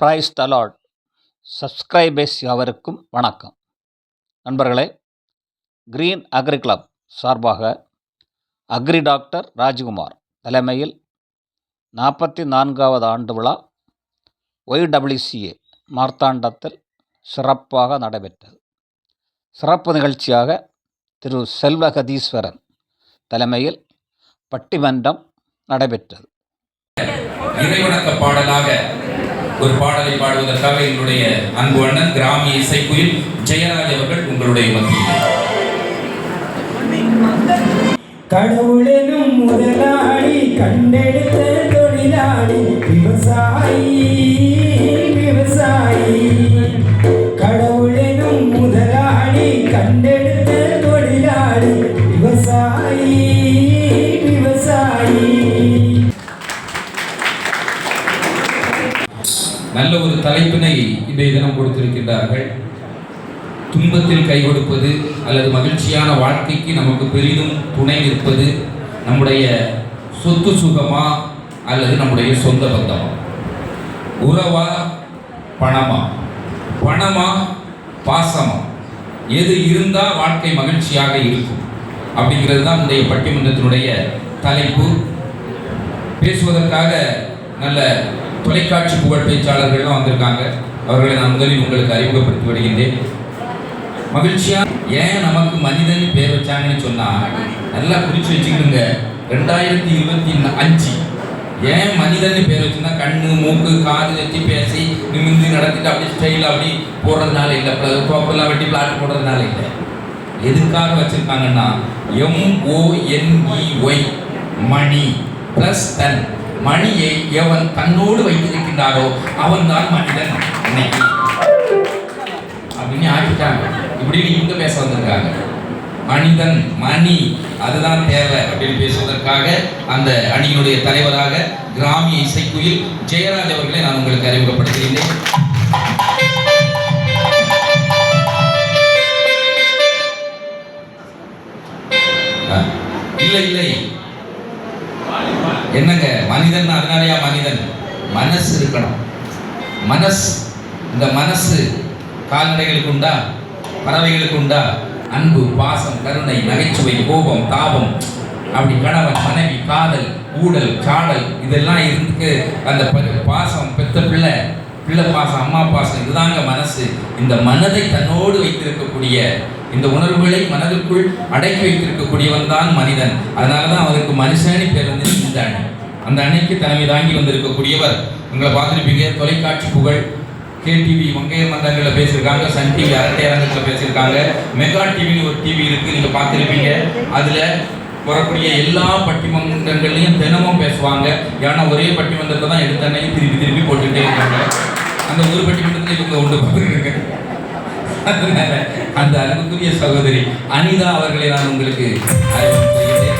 Price தலாட் subscribers யாவருக்கும் வணக்கம். நண்பர்களே கிரீன் அக்ரி கிளப் சார்பாக அக்ரி டாக்டர் ராஜ்குமார் தலைமையில் நாற்பத்தி நான்காவது ஆண்டு விழா ஒய்டபிள்யூசிஏ மார்த்தாண்டத்தில் சிறப்பாக நடைபெற்றது. சிறப்பு நிகழ்ச்சியாக திரு செல்வகதீஸ்வரன் தலைமையில் பட்டிமன்றம் நடைபெற்றது. இறைவணக்க பாடலாக ஒரு பாடலை பாடுவதற்காக எங்களுடைய அன்பு அண்ணன் கிராமிய இசைக்குயில் ஜெயராஜ் அவர்கள் உங்களுடைய மத்தியில். கடவுளெனும் முதலாளி கண்டெடுத்த தொழிலாளி விவசாயி விவசாயி. கடவுள் நல்ல ஒரு தலைப்பினை இன்றைய தினம் கொடுத்திருக்கின்றார்கள். துன்பத்தில் கை கொடுப்பது அல்லது மகிழ்ச்சியான வாழ்க்கைக்கு நமக்கு பெரிதும் துணை நிற்பது நம்முடைய சொத்து சுகமா அல்லது நம்முடைய சொந்த பந்தமா? உறவா பணமா? பணமா பாசமா? எது இருந்தால் வாழ்க்கை மகிழ்ச்சியாக இருக்கும்? அப்படிங்கிறது தான் இந்த பட்டிமன்றத்தினுடைய தலைப்பு. பேசுவதற்காக நல்ல தொலைக்காட்சி புகழ் பேச்சாளர்கள்லாம் வந்திருக்காங்க. அவர்களை நான் முதலில் உங்களுக்கு அறிமுகப்படுத்தி வருகின்றேன் மகிழ்ச்சியா? ஏன் நமக்கு மனிதன் பேர் வச்சாங்கன்னு சொன்னா நல்லா குறிச்சு வச்சுக்கணுங்க ரெண்டாயிரத்தி இருபத்தி அஞ்சு. ஏன் மனிதன் பேர் வச்சுன்னா கண்ணு மூக்கு காது வச்சு பேசி நிமிந்து நடத்திட்டு அப்படி ஸ்டைல் அப்படி போடுறதுனால இல்லை. கோப்பெல்லாம் வெட்டி பிளாட் போடுறதுனால இல்லை. எதுக்காக வச்சிருக்காங்கன்னா எம்ஓஎன்இஒய் மணி பிளஸ் தன். மணியை எவன் தன்னோடு வைத்திருக்கின்றாரோ அவன் தான் மனிதன். இன்னைக்கு. அப்படின்னு ஆக்கிட்டாங்க. இப்படின்னு இங்க பேச வந்திருக்காங்க. மனிதன் மணி அதுதான் தேவை அப்படின்னு பேசுவதற்காக அந்த அணியினுடைய தலைவராக கிராமிய இசைக்குயில் ஜெயராஜ் அவர்களை நான் உங்களுக்கு அறிமுகப்படுத்துகிறேன் இல்லை இல்லை. என்னங்க? மனிதன் அதனாலயா மனிதன்? மனசு இருக்கணும். மனசு இந்த மனசு கால்நடைகளுக்கு உண்டா? பறவைகளுக்கு உண்டா? அன்பு பாசம் கருணை நகைச்சுவை கோபம் தாபம் அப்படி கணவன் மனைவி காதல் ஊடல் காடல் இதெல்லாம் இருக்கு. அந்த பாசம் பெத்த பிள்ளை பிள்ளை பாசம் அம்மா பாசம் இதுதாங்க மனசு. இந்த மனதை தன்னோடு வைத்திருக்கக்கூடிய இந்த உணர்வுகளை மனதுக்குள் அடக்கி வைத்திருக்கக்கூடியவன் தான் மனிதன். அதனால தான் அவருக்கு மனுஷனி பேர் வந்து இந்த அணி. அந்த அணைக்கு தலைமை தாங்கி வந்திருக்கக்கூடியவர். உங்களை பார்த்துருப்பீங்க தொலைக்காட்சி புகழ். கேடிவி மங்கையர் மன்றங்களில் பேசியிருக்காங்க சன் டிவி அரட்டை அரங்கத்தில் பேசியிருக்காங்க. மெகா டிவின்னு ஒரு டிவி இருக்கு நீங்கள் பார்த்துருப்பீங்க. அதுல வரக்கூடிய எல்லா பட்டிமன்றங்கள்லையும் தினமும் பேசுவாங்க. ஏன்னா ஒரே பட்டிமன்றத்தை தான் எடுத்தன்னையும் திருப்பி திருப்பி போட்டுக்கிட்டே இருக்காங்க. அந்த ஒரு பட்டிமன்றத்தில் இவங்க ஒன்று பார்த்துருக்காங்க. அதனால அந்த அன்புக்குரிய சகோதரி அனிதா அவர்களை நான் உங்களுக்கு அறிமுகம் செய்கிறேன்.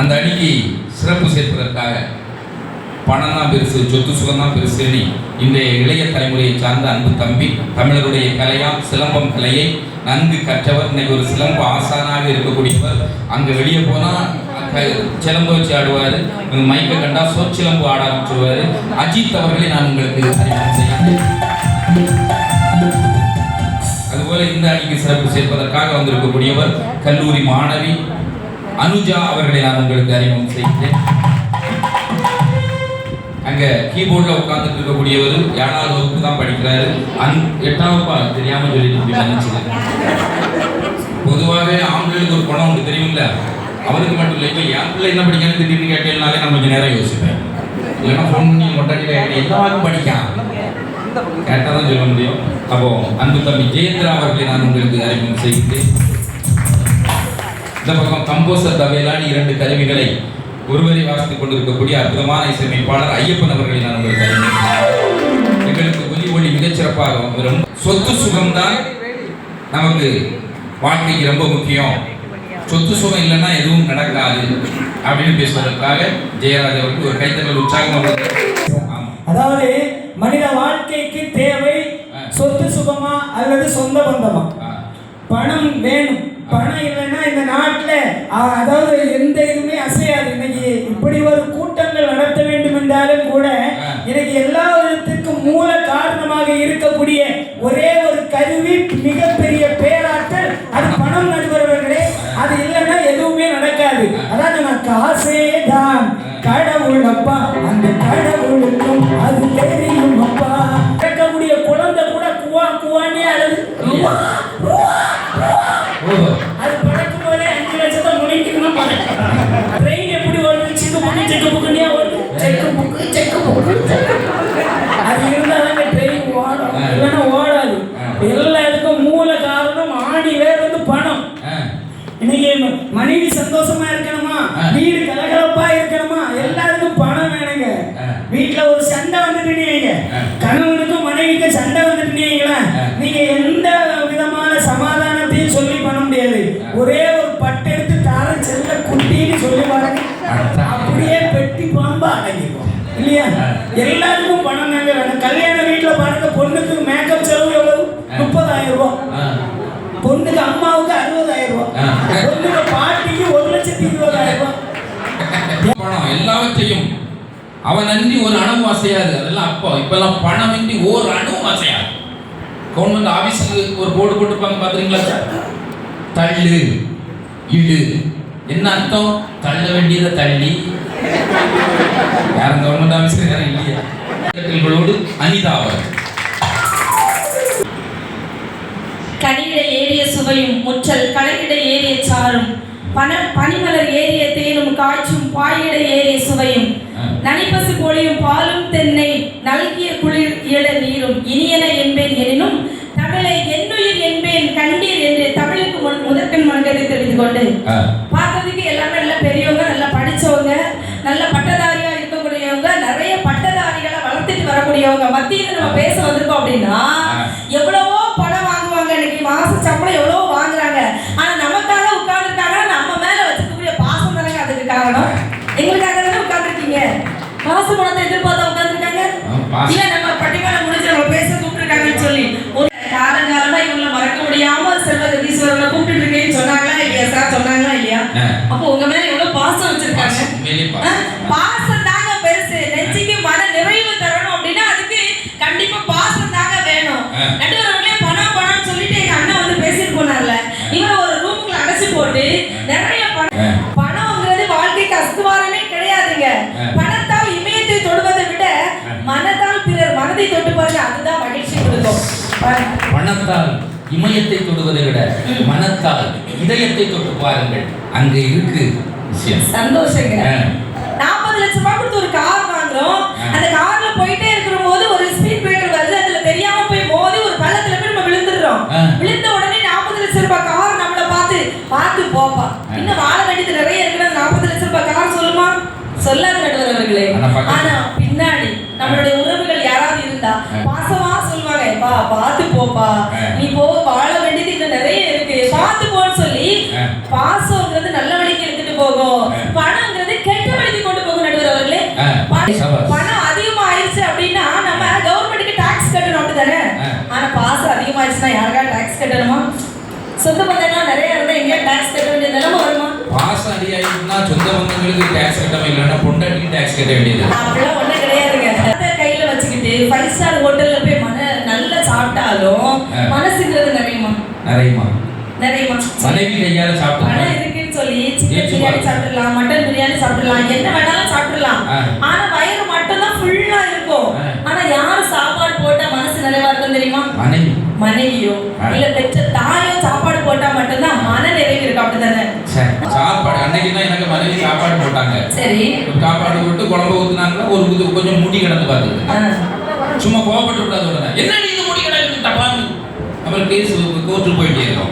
அந்த அணிக்கு சிறப்பு சேர்ப்பதற்காக பணம் தான் பெருசு சொத்து சுகம் தான் பெருசுன்னு இன்றைய இளைய தலைமுறையை சார்ந்த அன்பு தம்பி தமிழருடைய கலையாம் சிலம்பம் கலையை நன்கு கற்றவர் இன்னைக்கு ஒரு சிலம்ப ஆசானாக இருக்கக்கூடியவர். அங்கே வெளியே போனால் சிலம்பு வச்சு ஆடுவார். மைக்கை கண்டா சொற்சிலம்பு ஆட ஆரம்பிச்சுடுவார் அஜித் அவர்களை நான் உங்களுக்கு அறிமுகம் சேர்ப்பதற்காக வந்திருக்கக்கூடியவர் கல்லூரி மாணவி அனுஜா அவர்களை நான் உங்களுக்கு அறிமுகம் செய்கிறேன். அங்க கீபோர்டில் உட்கார்ந்துட்டு இருக்கக்கூடியவர் ஏழாவது வகுப்பு தான் படிக்கிறாரு. அந் எட்டாம் வகுப்பா தெரியாம சொல்லிட்டு நினைச்சது பொதுவாகவே ஆண்களுக்கு ஒரு குணம் உண்டு தெரியும்ல? அவருக்கு மட்டும் இல்லை இப்போ என் பிள்ளை என்ன படிக்கணும் திடீர்னு கேட்டேன்னாலே நான் கொஞ்சம் நேரம் யோசிப்பேன். இல்லைன்னா ஃபோன் பண்ணி மொட்டடியில் எல்லாருக்கும் படிக்கான் கேட்டால் தான் சொல்ல முடியும். அப்போ அன்பு தம்பி ஜெயேந்திரா அவர்களை நான் உங்களுக்கு அறிமுகம் செய்கிறேன் இந்த பக்கம் கம்போசர் தவையிலான இரண்டு கருவிகளை ஒருவரை வாசித்துக் கொண்டிருக்கக்கூடிய அற்புதமான இசையமைப்பாளர் ஐயப்பன் அவர்களை நான் உங்களுக்கு அறிமுகம் எங்களுக்கு ஒலி ஒளி மிகச்சிறப்பாக வரும் சொத்து சுகம்தான் நமக்கு வாழ்க்கைக்கு ரொம்ப முக்கியம். சொத்து சுகம் இல்லைன்னா எதுவும் நடக்காது அப்படின்னு பேசுவதற்காக ஜெயராஜ் அவருக்கு ஒரு கைத்தங்கள் உற்சாகமாக அதாவது மனித வாழ்க்கைக்கு தேவை சொத்து சுகமா அல்லது சொந்த பந்தமா. பணம் வேணும். பணம் இல்லைன்னா இந்த நாட்டில் அதாவது எந்த இதுவுமே அசையாது. இன்னைக்கு இப்படி ஒரு கூட்டங்கள் நடத்த வேண்டும் என்றாலும் கூட ஆ. எனக்கு எல்லா இருக்கக்கூடிய ஒரே ஒரு கருவி மிகப்பெரிய பேராற்றல் அது பணம் நடுவர்களே அது இல்லைன்னா எதுவுமே நடக்காது. அதான் நான் காசே தான். கடவுள் அப்பா அந்த சந்தோஷமா இருக்கணுமா. வீடு கலகலப்பா இருக்கணுமா? எல்லாருக்கும் பணம் வேணுங்க. வீட்டுல ஒரு சண்டை வந்துட்டு நீங்க. கணவனுக்கும் மனைவிக்கும் சண்டை வந்துட்டு நீங்களா. நீங்க எந்த விதமான சமாதானத்தையும் சொல்லி பண்ண முடியாது. ஒரே ஒரு பட்டு எடுத்து தார செல்ல குட்டின்னு சொல்லி பாருங்க. அப்படியே பெட்டி பாம்பா அடங்கிக்கும் இல்லையா. எல்லாருக்கும் பணம் தாங்க வேணும். கல்யாண வீட்டுல பாருங்க பொண்ணுக்கு மேக்கப் செலவு எவ்வளவு? முப்பதாயிரம் ரூபாய் பொண்ணுக்கு அம்மாவுக்கு அறுபதாயிரம் ரூபாய். பொண்ணுக்கு பாட்டிக்கு ஒரு லட்சத்தி இருபதாயிரம் ரூபாய் பணம் எல்லாவற்றையும் அவன் அன்றி ஒரு அணுவும் அசையாது. அதெல்லாம் அப்போ இப்பெல்லாம் பணம் இன்றி ஒரு அணுவும் அசையாது. கவர்மெண்ட் ஆஃபீஸுக்கு ஒரு போர்டு போட்டுருப்பாங்க பாத்துறீங்களா சார் தள்ளு இழு. என்ன அர்த்தம்? தள்ள வேண்டியதை தள்ளி. யாரும் கவர்மெண்ட் ஆபீஸ்ல யாரும் இல்லையா. அனிதா அவர் கனியிட ஏறிய சுவையும் முற்றல் கலையிட ஏறிய சாரும் பன பனிமலர் ஏறிய தேனும் காய்ச்சும் பாயிட ஏறிய சுவையும். நனிப்பசு பொழியும் பாலும் தென்னை நல்கிய குளிர் இயல நீரும் இனியன என்பேன் எனினும் தமிழை என்னுயிர் என்பேன் கண்டீர் என்று தமிழுக்கு முன் முதற்கண் மனதை தெரிந்து கொண்டு ஆ. பார்க்கறதுக்கு எல்லாமே நல்ல பெரியவங்க நல்லா படிச்சவங்க நல்ல பட்டதாரியா இருக்கக்கூடியவங்க நிறைய பட்டதாரிகளை வளர்த்துட்டு வரக்கூடியவங்க மத்தியில நம்ம பேச வந்திருக்கோம் அப்படின்னா அப்போ உங்க மேல எவ்வளவு பாசம் வச்சிருக்காங்க? பாசம், தாங்க பெருசு. நெஞ்சுக்கு மன நிறைவு தரணும் அப்படின்னா அதுக்கு கண்டிப்பா பாசம் தாங்க வேணும். நடுவர்களே பணம் பணம்னு சொல்லிட்டு எங்க அண்ணன் வந்து பேசிட்டு போனார்ல. இவரை ஒரு ரூமுக்குள்ள அடைச்சு போட்டு நிறைய பணம். பணம்ங்கிறது வாழ்க்கைக்கு அஸ்துவாரமே கிடையாதுங்க. பணத்தால் இமயத்தை தொடுவதை விட மனதால் பிறர் மனதை தொட்டு பாருங்க அதுதான் மகிழ்ச்சி கொடுக்கும். பணத்தால் இமயத்தை தொடுவதை விட மனத்தால் இதயத்தை தொட்டு பாருங்கள். அங்க இருக்கு விஷயம். சந்தோஷங்க ஆ. நாற்பது லட்சம் ரூபாய் கொடுத்து ஒரு கார் வாங்குறோம் ஆ. அந்த கார்ல போயிட்டே இருக்கிற போது ஒரு ஸ்பீட் பிரேக்கர் வருது அதுல தெரியாம போய் மோதி ஒரு பள்ளத்துல போய் நம்ம விழுந்துடுறோம் ஆ. விழுந்த உடனே நாற்பது லட்சம் ரூபாய் கார் நம்மள பார்த்து பார்த்து போப்பா ஆ. இன்னும் வாழ வேண்டியது நிறைய இருக்கிற நாற்பது லட்சம் ரூபாய் கார் சொல்லுமா சொல்லாத நடுவர் அவர்களே ஆனா பக்கத்துல- ஆனா பின்னாடி நம்மளுடைய உறவுகள் யாராவது இருந்தா ஆ. பாசமா சொல்லுவாங்க பா பார்த்து போப்பா ஆ. நீ போ வாழ வேண்டியது இன்னும் நிறைய இருக்கு பார்த்து போன்னு சொல்லி ஆ. பாசம்ங்கிறது நல்ல வழிக்கு எடுத்துட்டு போகும். பணம்ங்கிறது கெட்ட வழிக்கு கொண்டு போகும் நடுவர் அவர்களே. பணம் அதிகமா ஆயிடுச்சு அப்படின்னா நம்ம கவர்மெண்ட்டுக்கு டாக்ஸ் கட்டணும் அப்படிதானே. ஆனா பாசம் அதிகமாயிடுச்சுன்னா யாருக்கா டாக்ஸ் கட்டணுமா? சொந்த பந்தம்லாம் நிறைய இருந்தா எங்கேயா டாக்ஸ் கட்ட வேண்டிய நிலைமை வருமா? பாசம் அதிகாரின்னா சொந்த பந்தங்களுக்கு டேக்ஸ் கட்டணும் இல்லைன்னா பொண்டாட்டிக்கு டேக்ஸ் கட்ட வேண்டியது. அப்படிலாம் ஒண்ணும் கிடையாதுங்க. கையில வச்சுக்கிட்டு ஃபைவ் ஸ்டார் ஹோட்டல்ல போய் மன நல்லா சாப்பிட்டாலும். மனசுங்கிறது நிறையுமா? நிறையமா? நிறையுமா மனைவி கையால சாப்பிட்டு இருக்குன்னு சொல்லி சிக்கன் பிரியாணி. சாப்பிடலாம் மட்டன் பிரியாணி சாப்பிடலாம் என்ன வேணாலும் சாப்பிடலாம். ஆனா வயிறு மட்டும் தான் ஃபுல்லா இருக்கும். ஆனா யாரு சாப்பாடு போட்டா மனசு நிறைவா இருக்கும் தெரியுமா? மனைவி. மனைவியோ ஆ. இல்ல பெற்ற தாயோ சாப்பாடு போட்டா மட்டும்தான் மன நிறைவு இருக்கு அப்படிதானே சாப்பாடு அன்னைக்கு தான் எனக்கு மனைவி சாப்பாடு போட்டாங்க. சரி. சாப்பாடு போட்டு குழம்பு ஊத்துனாங்கன்னா ஒரு கொஞ்சம் முடி கிடந்து ஆ. சும்மா கோவப்பட்டு விடாத என்ன நீ இந்த முடி கிடக்குது? தப்பான்னு. அப்புறம் கேஸ் கோர்ட்டு போயிட்டே இருக்கோம்.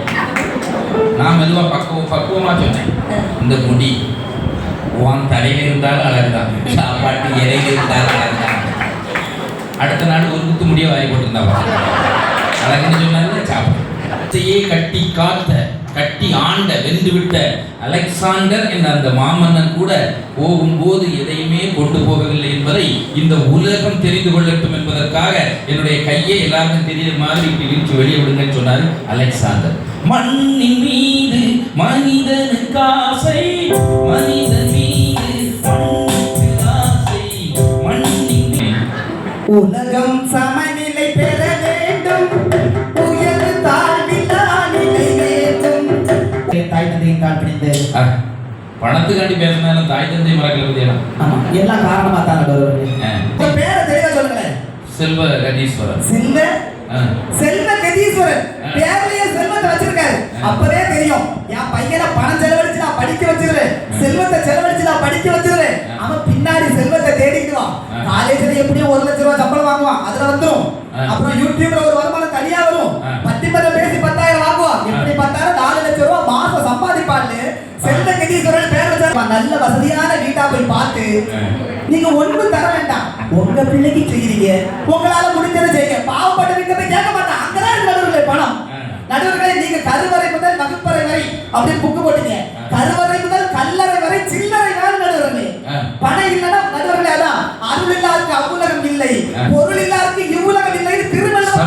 நான் மெதுவா பக்குவம் பக்குவமா சொன்னேன். இந்த முடி உன் தலையில இருந்தாலும் அழகுதான். சாப்பாட்டு இலையில இருந்தாலும் அழகுதான். அடுத்த நாள் ஒரு குத்து முடிய வாரி போட்டிருந்தா பாருங்க. அழகுன்னு சொன்னால சாப்பாடு கட்டி காத்த கட்டி ஆண்ட வென்று விட்ட அலெக்சாண்டர் என்ற அந்த மாமன்னன் கூட போகும்போது எதையுமே கொண்டு போகவில்லை என்பதை இந்த உலகம் தெரிந்து கொள்ளட்டும் என்பதற்காக என்னுடைய கையை எல்லாருக்கும் தெரியுற மாதிரி இப்படி விரிச்சு வெளியே விடுங்கன்னு சொன்னாரு அலெக்சாண்டர். மண்ணின் மீது மனிதனுக்கு ஆசை மனிதன் மீது மண்ணுக்கு ஆசை மண்ணின் மீது. உலகம் சமநிலை பெற வேண்டும். உயர்வு தாழ்வில்லா நிலை வேண்டும். தாய் தந்தையின் ஆ, பணத்துக்காண்டி பேசினாலும் தாய் தந்தை மறக்கல பத்தியெல்லாம் ஆமா எல்லாம் காரணமா தான் உங்க பேரை தெளிவா சொல்லுங்களேன். செல்வ கணீஸ்வரன் செல்வ? செல்வ கதீஸ்வரன் பேர்லயே செல்வத்தை வச்சிருக்காரு. அப்பவே தெரியும். என் பையனை பணம் செலவழிச்சு நான் படிக்க வச்சிருவேன். செல்வத்தை செலவழிச்சு நான் படிக்க வச்சிருவேன். அவன் பின்னாடி செல்வத்தை தேடிக்குவான் காலேஜ்ல எப்படியும் ஒரு லட்சம் ரூபாய் சம்பளம் வாங்குவான். அதுல வந்துரும். அப்புறம் யூடியூப்ல ஒரு வருமானம் தனியா வரும். பட்டிமன்றம் பேசி பத்தாயிரம் வாங்குவான். எப்படி பத்தாயிரம் நாலு லட்சம் ரூபாய் மாசம் சம்பாதிப்பான்னு செல்வ கதீஸ்வரன் பேர் வச்சாரு நல்ல வசதியான வீட்டா போய் பார்த்து நீங்க ஒண்ணும் தர வேண்டாம். உங்க பிள்ளைக்கு செய்றீங்க உங்களால முடிஞ்சதை செய்யுங்க. பாவப்பட்ட வீட்டை போய் கேட்க மாட்டான். அங்கதான் நடுவர்களே பணம். நடுவர்களே நீங்க கருவறை முதல் வகுப்பறை வரை அப்படி புக்கு போட்டீங்க. கருவறை முதல் கல்லறை வரை சில்லறை வேறு நடுவர்களே. பணம் இல்லைன்னா நடுவர்களே அதான் அருள் இல்லாருக்கு அவ்வுலகம் இல்லை. பொருள் இல்லாருக்கு இவ்வுலகம் இல்லை திருமணம்.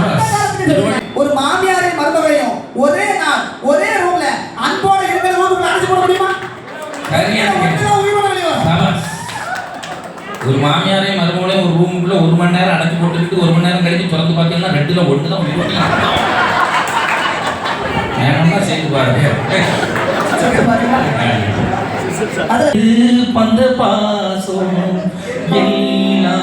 ஒரு மாமியாரையும் மருமகளையும் ஒரே நாள் ஒரே ரூம்ல அன்போட இருக்கிற ரூமுக்கு அடைச்சு போட முடியுமா. ஒரு மாமியாரையும் மருமகளையும் ஒரு ரூமுக்குள்ள ஒரு மணி நேரம் அடைச்சு போட்டுக்கிட்டு ஒரு மணி நேரம் கழிச்சு திறந்து பார்த்தீங்கன்னா ரெண்டுல ஒன்று தான் பாருங்க. பந்த பாசம் எல்லா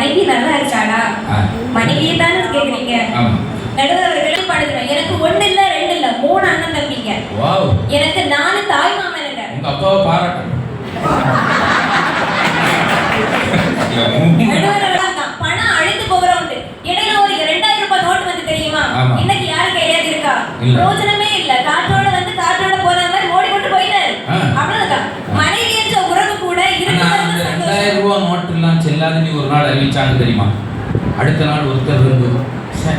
மனைவி நல்லா இருக்காளா ஆ. மனைவியை தானே கேக்குறீங்க நடுவர் அவர்களே எனக்கு ஒண்ணு இல்ல ரெண்டு இல்ல மூணு அண்ணன் தம்பிங்க. எனக்கு நாலு தாய் மாமனுங்க. உங்க அப்பாவை பாராட்டணும். பணம் அழிந்து போகிறோம் இடையில ஒரு ரெண்டாயிரம் ரூபாய் நோட்டு வந்து தெரியுமா. இன்னைக்கு யாரு கையாவது இருக்கா. பிரோஜனமே நீ ஒரு நாள் அறிவிச்சாங்க தெரியுமா? அடுத்த நாள் ஒருத்தர் இருந்து "ச்சே,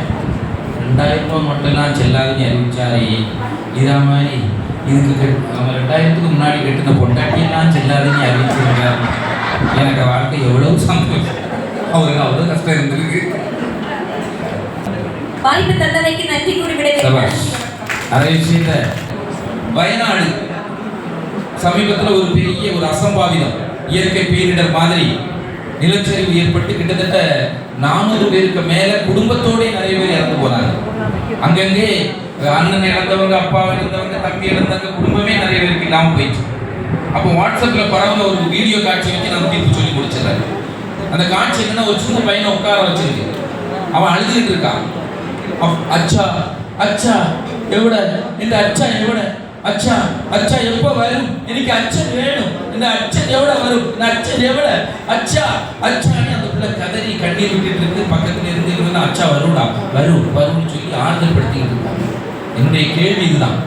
ரெண்டாயிரம் ரூபாய் நோட்டு எல்லாம் செல்லாதுன்னு அறிவிச்சாரே. இதா மாதிரி இதுக்கு கெட்- அவன் ரெண்டாயிரத்துக்கு முன்னாடி கட்டின பொண்டாட்டியெல்லாம் செல்லாதுன்னு அறிவிச்சிருக்காரு எனக்கு வாழ்க்கை எவ்வளவு சந்தோஷம். அவருக்கு அவ்வளவு கஷ்டம் இருந்திருக்கு. வாய்ப்பு தந்தமைக்கு நன்றி கூறி விடைபெறுகிறேன். விஷயத்த. வயநாடு சமீபத்தில் ஒரு பெரிய ஒரு அசம்பாவிதம் இயற்கை பேரிடர் மாதிரி. நிலச்சரிவு ஏற்பட்டு கிட்டத்தட்ட நானூறு பேருக்கு மேல குடும்பத்தோட நிறைய பேர் இறந்து போனாங்க அங்கங்கே அண்ணன் இழந்தவங்க அப்பா இழந்தவங்க தம்பி இழந்தவங்க குடும்பமே நிறைய பேருக்கு இல்லாமல் போயிடுச்சு அப்போ வாட்ஸ்அப்ல பரவாயில்ல ஒரு வீடியோ காட்சி வச்சு நான் தீர்ப்பு சொல்லி முடிச்சிடுறேன். அந்த காட்சி என்னன்னா ஒரு சின்ன பையனை உட்கார வச்சிருக்கு. அவன் அழுதுகிட்டு இருக்கான். அப்- அச்சா அச்சா எவ்வளோ இந்த அச்சா எவ்வளோ அச்சா அச்சா எப்போ வரும்? எனக்கு அச்சன் வேணும். இந்த அச்சன் எவ்வளோ வரும்? இந்த அச்சன் எவ்வளோ? அச்சா அச்சான்னு அந்த பிள்ளை கதறி கண்ணீர் விட்டுட்டு இருந்து பக்கத்துல இருந்து இருந்து அச்சா வரும்டா வரும் வரும்னு சொல்லி ஆறுதல் படுத்திக்கிட்டு இருக்காங்க என்னுடைய கேள்வி இதுதான்.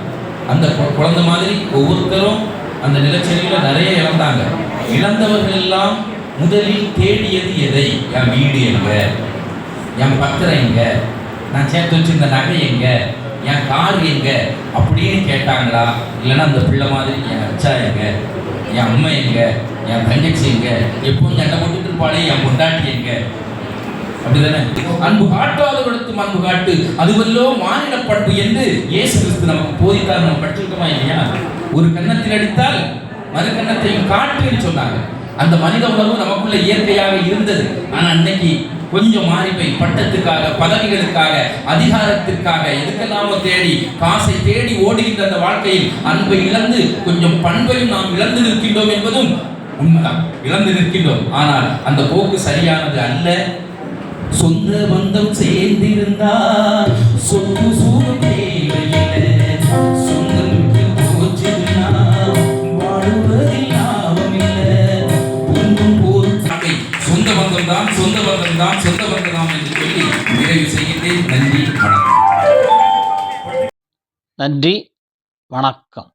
அந்த குழந்தை மாதிரி ஒவ்வொருத்தரும் அந்த நிலச்சரிவில் நிறைய இழந்தாங்க இழந்தவர்கள் எல்லாம் முதலில் தேடியது எதை? என் வீடு எங்க? என் பத்திரம் எங்க? நான் சேர்த்து வச்சிருந்த நகை எங்க? என் கார் எங்க? அப்படின்னு கேட்டாங்களா? இல்லைன்னா அந்த பிள்ளை மாதிரி என் அச்சா எங்க? என் அம்மா எங்க? என் தங்கச்சி எங்க? எப்பவும் சண்டை போட்டுட்டு இருப்பாளே என் பொண்டாட்டி எங்க? அப்படிதானே? அன்பு கொடுத்தும் அன்பு காட்டு. அதுவல்லோ மானிட பண்பு என்று இயேசு கிறிஸ்து நமக்கு போதித்தார் நம்ம பட்டிருக்கோமா இல்லையா? ஒரு கன்னத்தில் அடித்தால் மறு கன்னத்தையும் காட்டுன்னு சொன்னாங்க அந்த மனித உணர்வு நமக்குள்ள இயற்கையாக இருந்தது. ஆனால் அன்னைக்கு கொஞ்சம் மாறி போய் பட்டத்துக்காக பதவிகளுக்காக அதிகாரத்திற்காக எதுக்கெல்லாமோ தேடி காசை தேடி ஓடுகின்ற அந்த வாழ்க்கையில் அன்பை இழந்து கொஞ்சம் பண்பையும் நாம் இழந்து நிற்கின்றோம் என்பதும் உண்மைதான். இழந்து நிற்கின்றோம். ஆனால் அந்த போக்கு சரியானது அல்ல. சொந்த பந்தம் சேர்ந்திருந்தா சொத்து சூடு தேவையில்லை தான் சொந்த பந்தம் தான் சொந்த பந்தம் தான் என்று சொல்லி நிறைவு செய்கின்றேன். நன்றி வணக்கம். நன்றி வணக்கம்.